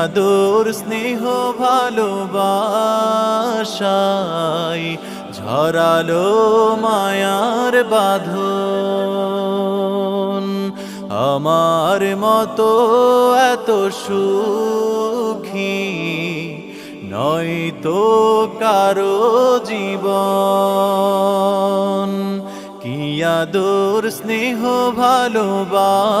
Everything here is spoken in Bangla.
আদর স্নেহ ভালোবাসাই ঝরালো মায়ার বাঁধন। আমার মতো এত সুখী নয় তো কারও জীবন। কি আদর স্নেহ ভালোবাসাই